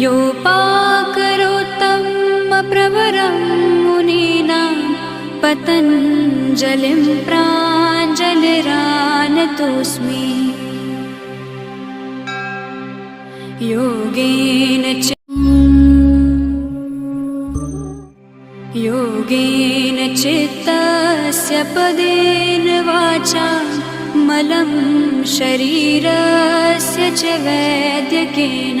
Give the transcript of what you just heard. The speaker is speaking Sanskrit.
योपाकरोत्तम् अप्रवरं मुनीनां पतञ्जलिं प्राञ्जलिरानतोऽस्मि। योगेन च योगेन चित्तस्य पदेन वाचा मलं शरीरस्य च वैद्यकेन